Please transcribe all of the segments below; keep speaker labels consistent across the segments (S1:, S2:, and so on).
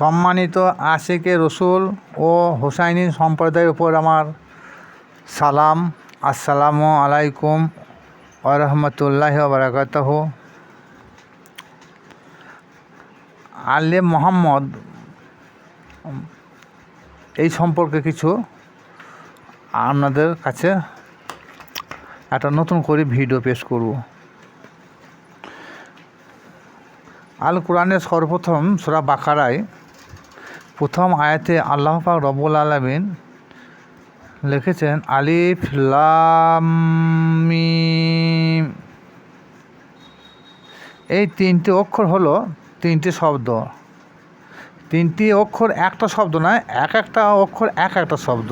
S1: সম্মানিত আশেকে রসুল ও হোসাইনি সম্প্রদায়ের উপর আমার সালাম। আসসালামু আলাইকুম আরহামতুল্লাহ বারাকাতহ। আলে মোহাম্মদ, এই সম্পর্কে কিছু আপনাদের কাছে একটা নতুন করে ভিডিও পেশ করব। আল কোরআনের সর্বপ্রথম সুরা বাকারায় প্রথম আয়াতে আল্লাহ পাক রব্বুল আলমিন লিখেছেন, আলিফ লাম মিম। এই তিনটি অক্ষর হলো তিনটি শব্দ। তিনটি অক্ষর একটা শব্দ নয়, এক একটা অক্ষর এক একটা শব্দ।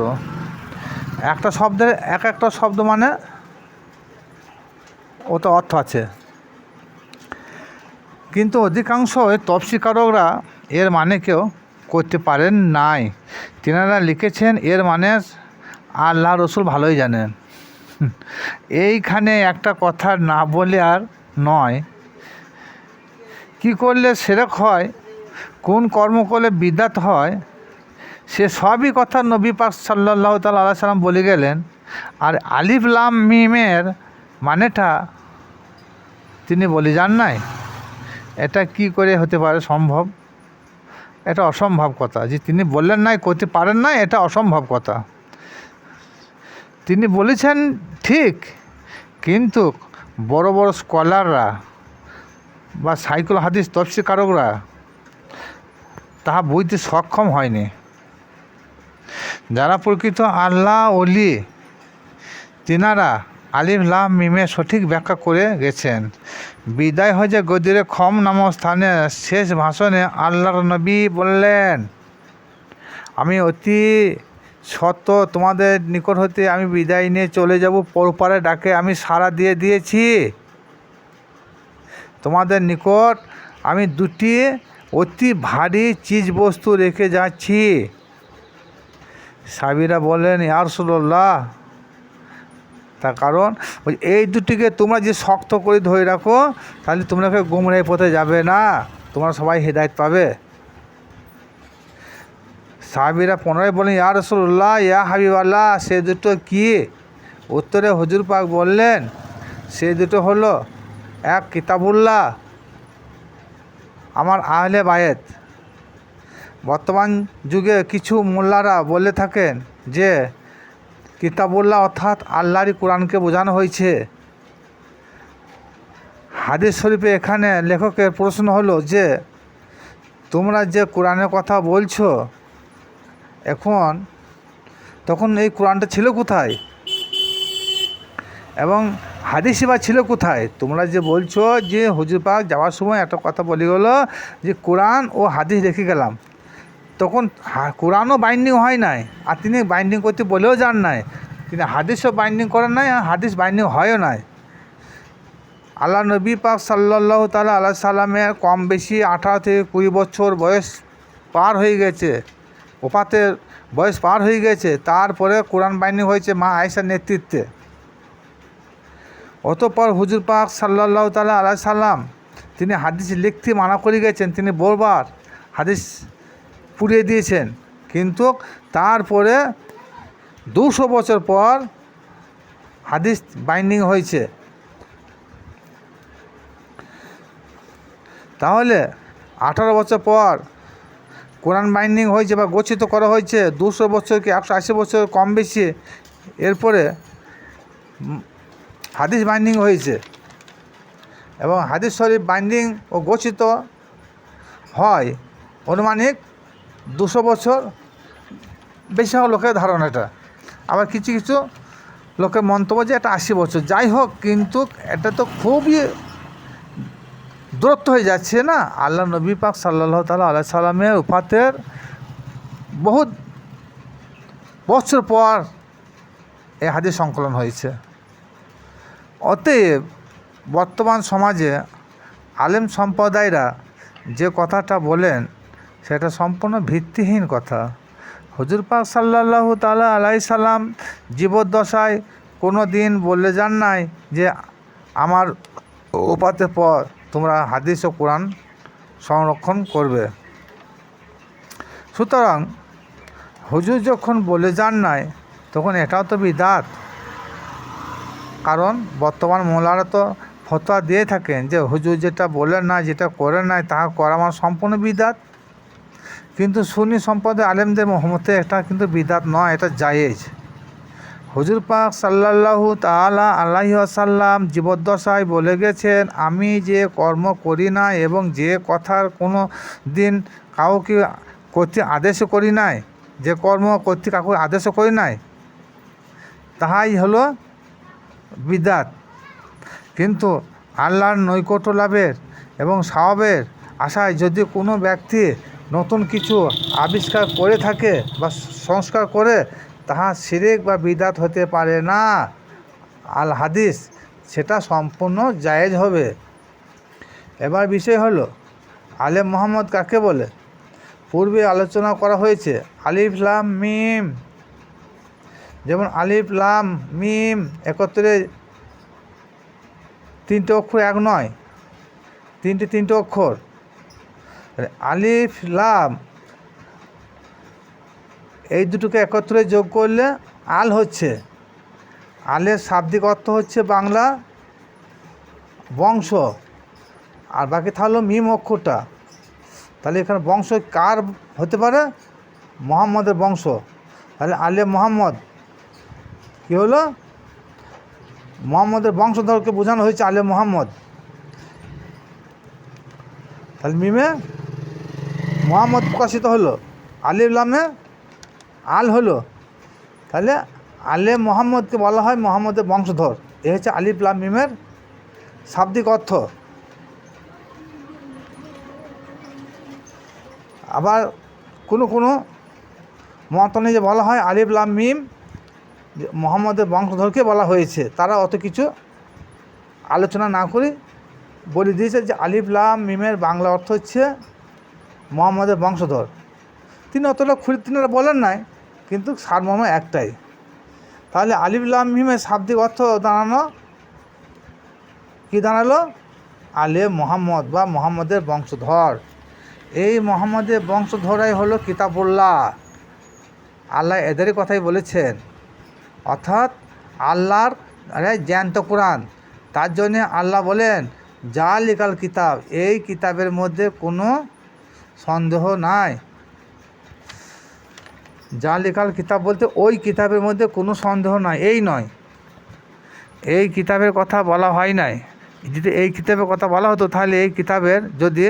S1: একটা শব্দের এক একটা শব্দ মানে ওটা অর্থ আছে। কিন্তু অধিকাংশ তফসিকারকরা এর মানে কেউ করতে পারেন নাই। তেনারা লিখেছেন, এর মানে আল্লাহ রসুল ভালোই জানেন। এইখানে একটা কথা না বলে আর নয়। কি করলে সেরক হয়? কোন কর্ম করলে বিদ্যাত হয়? সে সবই কথা নবী পাক সাল্লাহ তাল্লাহ সাল্লাম বলে গেলেন। আর আলিফ লাম মিমের মানেটা তিনি বলে যান নাই। এটা কি করে হতে পারে সম্ভব? এটা অসম্ভব কথা। যে তিনি বললেন নাই করতে পারেন না এটা অসম্ভব কথা। তিনি বলেছেন, ঠিক, কিন্তু বড় বড় স্কলাররা বা সাইকেল হাদিস তফসিকারকরা তাহা বুঝতে সক্ষম হয়নি। যারা প্রকৃত আল্লাহ অলি তিনারা আলিফ লাম মিমে সঠিক ব্যাখ্যা করে গেছেন। বিদায় হজে গদিরে খম নাম স্থানে শেষ ভাষণে আল্লাহর নবী বললেন, আমি অতি সত্য তোমাদের নিকট হতে আমি বিদায় নিয়ে চলে যাব, পরপারে ডাকে আমি সাড়া দিয়ে দিয়েছি। তোমাদের নিকট আমি দুটি অতি ভারী চিজ বস্তু রেখে যাচ্ছি। সাবিরা বলেন ইয়ারসুল্লাহ তার কারণ ওই এই দুটিকে তোমরা যে শক্ত করে ধরে রাখো, তাহলে তোমরাকে গুমরাই পথে যাবে না। তোমরা সবাই হেদায়ত পাবে। সাহাবিরা পুনরায় বলেন ইয়া রসুল্লাহ ইয়া হাবিবাল্লাহ, সে দুটো কি? উত্তরে হজুর পাক বললেন, সে দুটো হলো এক কিতাবুল্লাহ, আমার আহলে বায়েত বর্তমান যুগে কিছু মোল্লারা বলে থাকেন যে কিতাবুল্লাহ অর্থাৎ আল্লাহরই কোরআনকে বোঝানো হয়েছে। হাদিস শরীফে এখানে লেখকের প্রশ্ন হলো যে, তোমরা যে কোরআনের কথা বলছো, এখন, তখন এই কোরআনটা ছিল কোথায়? এবং হাদিসই বা ছিল কোথায়? তোমরা যে বলছো যে হুজুর পাক যাওয়ার সময় একটা কথা বলে গেলো যে, কোরআন ও হাদিস রেখে গেলাম। তখন কোরআনও বাইন্ডিং হয় নাই, আর তিনি বাইন্ডিং করতে বলেও যান নাই। তিনি হাদিসও বাইন্ডিং করেন নাই, আর হাদিস বাইন্ডিং হয়ও নাই। আল্লাহ নবী পাক সাল্লাহ তালা আল্লাহ সাল্লামের কম বেশি আঠারো থেকে কুড়ি বছর বয়স পার হয়ে গেছে। ওপাতের বয়স পার হয়ে গেছে, তারপরে কোরআন বাইন্ডিং হয়েছে মা আয়েশার নেতৃত্বে। অতপর হুজুর পাক সাল্লাহ তালা আল্লাহ সাল্লাম, তিনি হাদিস লিখতে মানা করে গেছেন, তিনি বলবার হাদিস পুড়িয়ে দিয়েছেন। কিন্তু তারপরে দুশো বছর পর হাদিস বাইন্ডিং হয়েছে। তাহলে আঠারো বছর পর কোরআন বাইন্ডিং হয়েছে বা গচ্ছিত করা হয়েছে, দুশো বছর কি একশো আশি বছর কম বেশি, এরপরে হাদিস বাইন্ডিং হয়েছে। এবং হাদিস শরীফ বাইন্ডিং ও গচ্ছিত হয়। অনুমানিক দুশো বছর বেশিরভাগ লোকের ধারণাটা আবার কিছু কিছু লোকের মন্তব্য যে এটা আশি বছর। যাই হোক, কিন্তু এটা তো খুবই দূরত্ব হয়ে যাচ্ছে না। আল্লাহ নবী পাক সাল্লাহ তালা আল্লাহ সাল্লামের উপাতের বহুত বছর পর এই হাদিস সংকলন হয়েছে। অতএব বর্তমান সমাজে আলেম সম্প্রদায়রা যে কথাটা বলেন সেটা সম্পূর্ণ ভিত্তিহীন কথা। হজুর পাক সাল্লাহ তালা আলাই সাল্লাম জীবদ্দশায় কোনো দিন বলে যান নাই যে, আমার ওপাতের পর তোমরা হাদিস ও কোরআন সংরক্ষণ করবে। সুতরাং হুজুর যখন বলে যান নাই, তখন এটাও তো বিদাত। কারণ বর্তমান মোলারা তো ফতোয়া দিয়ে থাকেন যে, হুজুর যেটা বলেন না যেটা করেন নাই, তাহা করা আমার সম্পূর্ণ বিদাত। কিন্তু সুন্নি সম্পদে আলেমদের মহমতে এটা কিন্তু বিদাত নয়, এটা জায়েজ। হুজুর পাক সাল্লাল্লাহু তাআলা আলাইহি আসাল্লাম জীবদ্দশায় বলে গেছেন, আমি যে কর্ম করি না এবং যে কথার কোনো দিন কাউকে করতে আদেশও করি নাই, যে কর্ম করতে কাউকে আদেশও করি নাই, তাহাই হলো বিদাত। কিন্তু আল্লাহর নৈকট্য লাভের এবং স্বভাবের আশায় যদি কোনো ব্যক্তি নতুন কিছু আবিষ্কার করে থাকে বা সংস্কার করে, তাহা সিরেক বা বিদাত হতে পারে না। আল হাদিস, সেটা সম্পূর্ণ জায়েজ হবে। এবার বিষয় হলো, আলেম মোহাম্মদ কাকে বলে? পূর্বে আলোচনা করা হয়েছে, আলিফ লাম মিম। যেমন আলিফ লাম মিম একত্রে তিনটে অক্ষর এক নয়, তিনটে তিনটে অক্ষর। আলিফ, লাম, এই দুটোকে একত্রে যোগ করলে আল হচ্ছে। আলের শাব্দিক অর্থ হচ্ছে বাংলা বংশ, আর বাকি থাকল মিম অক্ষরটা। তাহলে এখানে বংশ কার হতে পারে? মোহাম্মদের বংশ। তাহলে আলে মোহাম্মদ কী হলো? মোহাম্মদের বংশধরকে বোঝানো হয়েছে আলে মোহাম্মদ। তাহলে মিমে মোহাম্মদ প্রকাশিত হলো। আলিফলামে আল হলো। তাহলে আলে মোহাম্মদকে বলা হয় মোহাম্মদের বংশধর। এ হচ্ছে আলিফলাম মিমের শাব্দিক অর্থ। আবার কোনো কোনো মতনে যে বলা হয় আলিফ লাম মিম মোহাম্মদের বংশধরকে বলা হয়েছে। তারা অত কিছু আলোচনা না করে বলে দিয়েছে যে আলিফ লাম মিমের বাংলা অর্থ হচ্ছে মোহাম্মদের বংশধর। তিনি অতটা খুঁড়ে তিনারা বলেন নাই, কিন্তু সারমর্ম একটাই। তাহলে মিমের শাব্দিক অর্থ দাঁড়ানো? কী দাঁড়াল? আলে মোহাম্মদ বা মোহাম্মদের বংশধর। এই মোহাম্মদের বংশধরাই হলো কিতাবুল্লাহ। আল্লাহ এদেরই কথাই বলেছেন। অর্থাৎ আল্লাহর জ্যান্ত কোরআন। তার জন্যে আল্লাহ বলেন যা লিকাল কিতাব এই কিতাবের মধ্যে কোনো সন্দেহ নাই। যা লিকাল কিতাব বলতে ওই কিতাবের মধ্যে কোনো সন্দেহ নাই, এই নয়। এই কিতাবের কথা বলা হয় নাই। যদি এই কিতাবের কথা বলা হতো, তাহলে এই কিতাবের যদি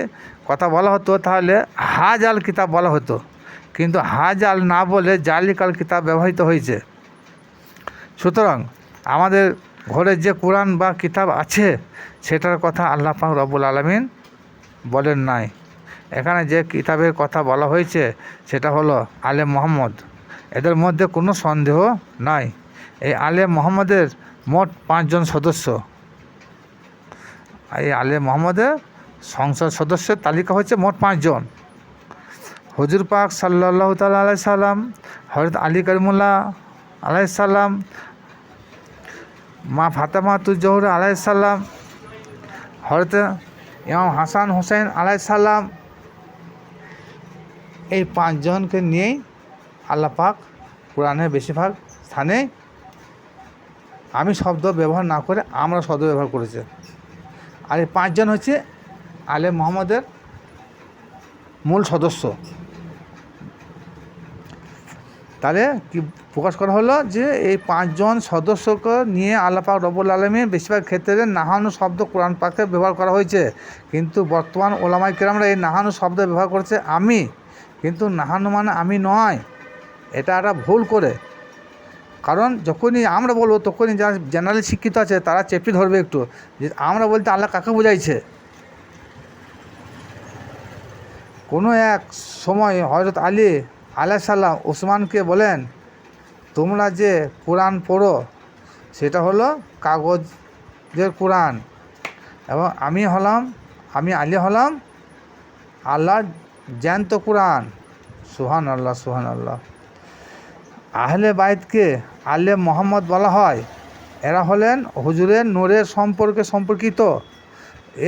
S1: কথা বলা হতো, তাহলে হাজাল কিতাব বলা হতো। কিন্তু হাজাল না বলে জালিকাল কিতাব ব্যবহৃত হয়েছে। সুতরাং আমাদের ঘরে যে কোরআন বা কিতাব আছে, সেটার কথা আল্লাহ পাক রব্বুল আলমিন বলেন নাই। এখানে যে কিতাবের কথা বলা হয়েছে, সেটা হলো আলে মোহাম্মদ। এদের মধ্যে কোনো সন্দেহ নাই। এই আলে মোহাম্মদের মোট পাঁচজন সদস্য। এই আলে মোহাম্মদের সংসদ সদস্যের তালিকা হচ্ছে মোট পাঁচজন। হজুর পাক সাল্লাহ তাল্লাহ আলাই সাল্লাম হরত আলী করিমুল্লাহ আলাই সাল্লাম মা ফাতেমা তুজহর আলাই সাল্লাম হরত ইমাম হাসান হোসেন আলাই সাল্লাম এই পাঁচজনকে নিয়েই আল্লাপাক কোরআনের বেশিরভাগ স্থানে আমি শব্দ ব্যবহার না করে আমরা শব্দ ব্যবহার করেছে। আর এই পাঁচজন হচ্ছে আলে মোহাম্মদের মূল সদস্য। তাহলে কি প্রকাশ করা হলো যে এই পাঁচজন সদস্যকে নিয়ে আল্লাপাক রবুল আলমী বেশিরভাগ ক্ষেত্রে নাহানু শব্দ কোরআন পাকে ব্যবহার করা হয়েছে। কিন্তু বর্তমান ওলামাই কেরামরা এই নাহানু শব্দ ব্যবহার করেছে আমি। কিন্তু নাহান মানে আমি নয়। এটা একটা ভুল করে। কারণ যখনই আমরা বলব, তখনই যারা জেনারেল শিক্ষিত আছে, তারা চেপে ধরবে একটু। যে আমরা বলতে আল্লাহ কাকে বোঝাইছে? কোনো এক সময় হজরত আলী আলাহ সাল্লাম ওসমানকে বলেন, তোমরা যে কোরআন পড়ো, সেটা হলো কাগজের কোরআন। এবং আমি হলাম, আমি আলী হলাম, আল্লাহর জ্যান্ত কোরআন। সুহান আল্লাহ সুহান আল্লাহ আহলে বাইতকে আলে মোহাম্মদ বলা হয়। এরা হলেন হুজুরের নূরের সম্পর্কে সম্পর্কিত।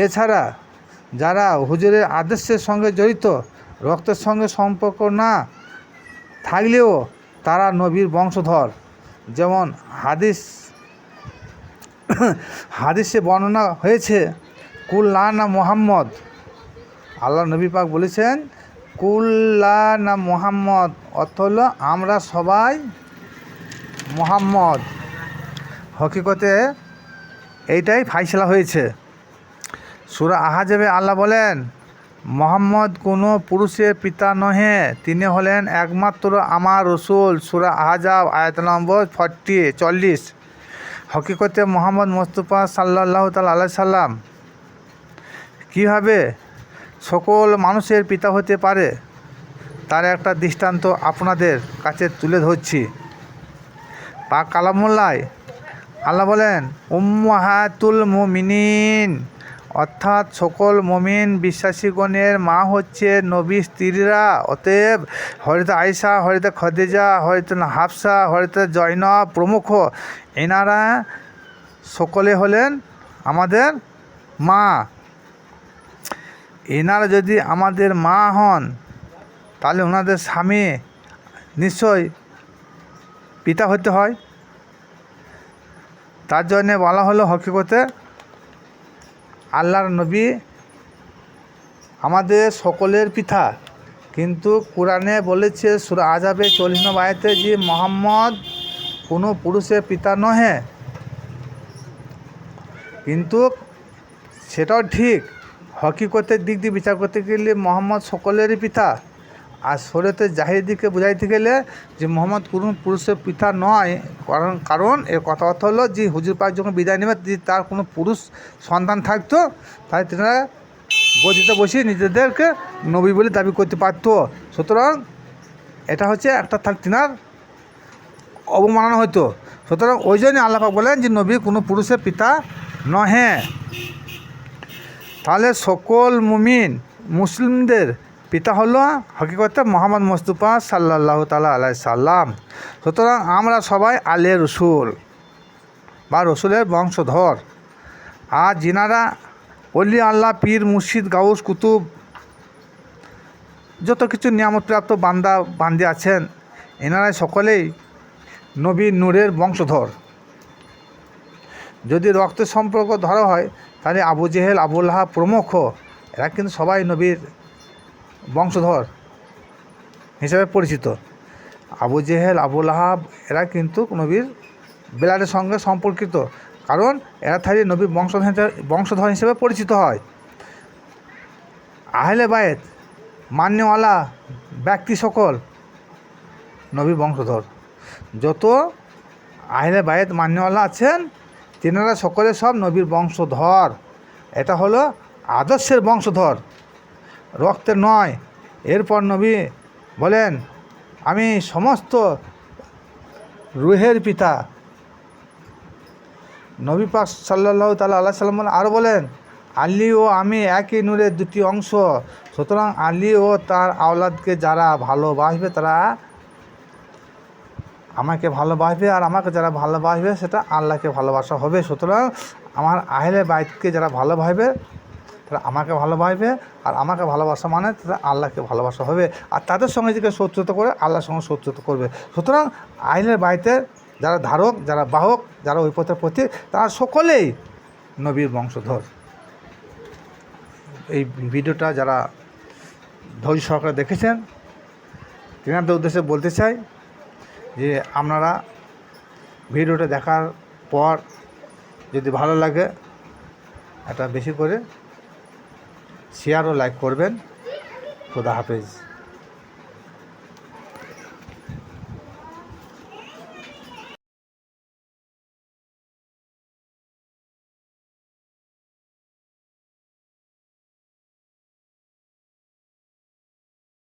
S1: এছাড়া যারা হুজুরের আদর্শের সঙ্গে জড়িত, রক্তের সঙ্গে সম্পর্ক না থাকলেও তারা নবীর বংশধর। যেমন হাদিস, হাদিসে বর্ণনা হয়েছে কুল্লানা মোহাম্মদ। আল্লাহ নবী পাক বলেছেন কুল্লা না মোহাম্মদ অর্থ হলো আমরা সবাই মোহাম্মদ। হকিকতে এইটাই ফাইসলা হয়েছে। সুরা আহাজেবে আল্লাহ বলেন, মোহাম্মদ কোনো পুরুষের পিতা নহে, তিনি হলেন একমাত্র আমার রসুল। সুরা আহাজাব আয়াত নম্বর ফর্টি, চল্লিশ। হকিকতে মোহাম্মদ মোস্তফা সাল্লাহ তাল আল্লাহ সাল্লাম কীভাবে সকল মানুষের পিতা হতে পারে, তার একটা দৃষ্টান্ত আপনাদের কাছে তুলে ধরছি। পাক কালামুল্লায় আল্লাহ বলেন, উম্মাহাতুল মুমিনিন অর্থাৎ সকল মমিন বিশ্বাসীগণের মা হচ্ছে নবী স্ত্রীরা। অতএব হরিত আয়সা হরিত খদেজা হরিত হাফসা হরিত জৈনব প্রমুখ, এনারা সকলে হলেন আমাদের মা। এনারা যদি আমাদের মা হন, তাহলে ওনাদের স্বামী নিশ্চয় পিতা হতে হয়। তার জন্যে বলা হলো হকিকতে আল্লাহর নবী আমাদের সকলের পিতা। কিন্তু কোরআনে বলেছে, সুরা আজাবে চল্লিশ নম্বর আয়াতে যে মোহাম্মদ কোনো পুরুষের পিতা নহে। কিন্তু সেটাও ঠিক। হকিকতের দিক দিয়ে বিচার করতে গেলে মোহাম্মদ সকলেরই পিতা। আর শরীয়তে জাহির দিকে বোঝাইতে গেলে যে মোহাম্মদ কোনো পুরুষের পিতা নয়, কারণ কারণ এর কথা অর্থ হলো যে হুজুর পাক যখন বিদায় নেবে তার কোনো পুরুষ সন্তান থাকতো তাই তেনারা গদিতে বসিয়ে নিজেদেরকে নবী বলে দাবি করতে পারতো। সুতরাং এটা হচ্ছে একটা তার তেনার অবমাননা হতো সুতরাং ওই জন্যই আল্লাপাক বলেন যে নবী কোনো পুরুষের পিতা নহে। তাহলে সকল মুমিন মুসলিমদের পিতা হলো হকিকতে মোহাম্মদ মুস্তফা সাল্লাহ তালা আলাই সাল্লাম। সুতরাং আমরা সবাই আলে রসুল বা রসুলের বংশধর। আর যিনারা অলি আল্লাহ, পীর, মুর্শিদ, গাউস, কুতুব যত কিছু নিয়ামতপ্রাপ্ত বান্দা, বান্দি আছেন, এনারাই সকলেই নবী নূরের বংশধর। যদি রক্তের সম্পর্ক ধরা হয় তাহলে আবু জেহেল আবুল আহাব প্রমুখ। এরা কিন্তু সবাই নবীর বংশধর হিসেবে পরিচিত। আবু জেহেল আবুল আহাব এরা কিন্তু নবীর বেলারের সঙ্গে সম্পর্কিত। কারণ এরা থাকলে নবীর বংশধর বংশধর হিসেবে পরিচিত হয়। আহলে বায়েত মান্যওয়ালা ব্যক্তি সকল নবী বংশধর। যত আহলে বায়েত মান্যওয়ালা আছেন তেনারা সকলে সব নবীর বংশধর। এটা হলো আদর্শের বংশধর। রক্তের নয়। এরপর নবী বলেন, আমি সমস্ত রুহের পিতা। নবী পাক সাল্লাহ তালা আল্লাহ সাল্লাম আরও বলেন আলী ও আমি একই নূরের দুটি অংশ। সুতরাং আলী ও তার আওলাদকে যারা ভালোবাসবে তারা আমাকে ভালোবাসবে আর আমাকে যারা ভালোবাসবে, সেটা আল্লাহকে ভালোবাসা হবে। সুতরাং আমার আহলে বাইতকে যারা ভালোবাসবে, তারা আমাকে ভালোবাসবে। আর আমাকে ভালোবাসা মানে তারা আল্লাহকে ভালোবাসা হবে। আর তাদের সঙ্গে যদি কেউ শত্রুতা করে, আল্লাহর সঙ্গে শত্রুতা করবে। সুতরাং আহলের বাড়িতে যারা ধারক, যারা বাহক, যারা ওই পথের প্রতি তারা সকলেই নবীর বংশধর। এই ভিডিওটা যারা ধৈর্য সহকারে দেখেছেন তেনাদের উদ্দেশ্যে বলতে চাই যে আপনারা ভিডিওটা দেখার পর যদি ভালো লাগে একটা বেশি করে শেয়ার ও লাইক করবেন। খোদা হাফেজ।